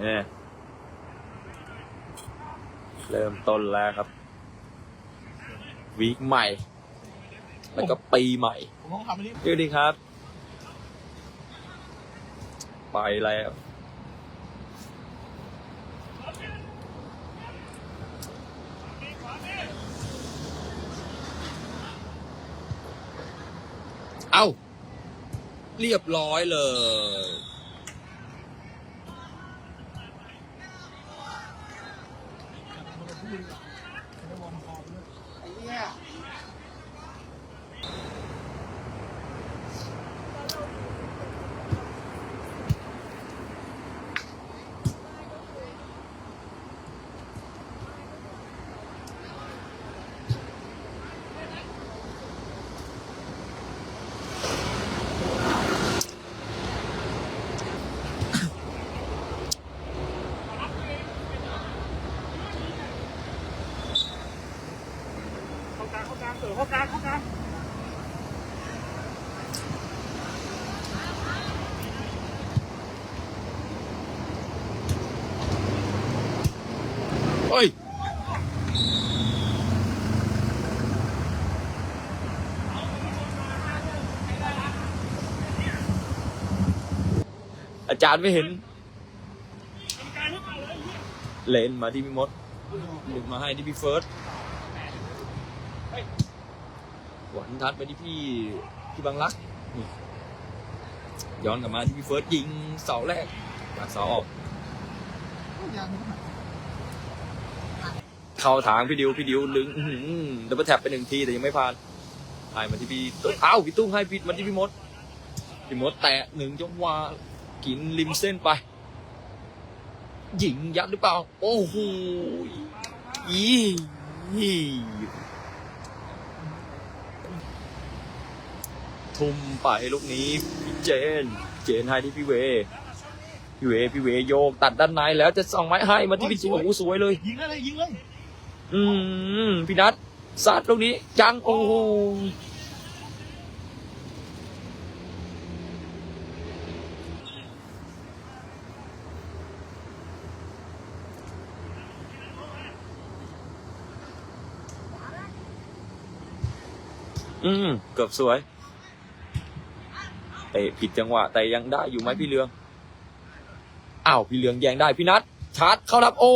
เนี่ยเริ่มต้นแล้วครับ วีคใหม่ แล้วก็ปีใหม่ผมต้องทำอันนี้สวัสดีครับ ไปแล้ว เอาเรียบร้อยเลย ไอ้เนี่ย เข้ากางเสือเข้ากลางเข้ากลางเฮ้ยอาจารย์ไม่เห็น เลนมาที่พี่มดหลุดมาให้ที่พี่เฟิร์ส หวันทัดไปที่พี่พี่บังรักย้อนกลับมาที่พี่เฟิร์สยิงเสาแรกจากเสาออกเข้าทางพี่ดิวพี่ดิวลึงดับเบิลแท็บไปหนึ่งทีแต่ยังไม่ผ่านให้มาที่พี่ตุ้เอ้าพี่ตุ้งให้พี่มาที่พี่มดพี่มดแตะหนึ่งจังหวะกินริมเส้นไปหญิงยัดหรือเปล่า โอ้โหอี ทุ่มไปลูกนี้พี่เจน เจนให้ที่พี่เว พี่เวพี่เวโยกตัดด้านในแล้วจะส่องไม้ให้มาที่พี่จิวโอ้โหสวยเลย ยิงเลย ยิงเลย อืมพี่นัทซัดตรงนี้ จังโอ้โหอืมเกือบสวยเตะผิดจังหวะแต่ยังได้อยู่ไหมพี่เลืองอ้าวพี่เลืองแยงได้พี่นัทชาร์จเข้ารับโอ้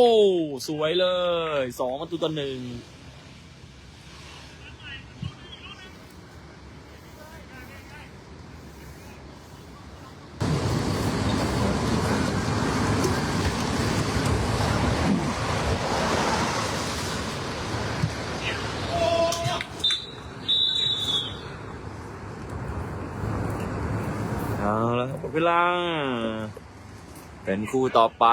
สวยเลยสองประตูต่อหนึ่ง เอาละครับหมดเวลา เป็นคู่ต่อไป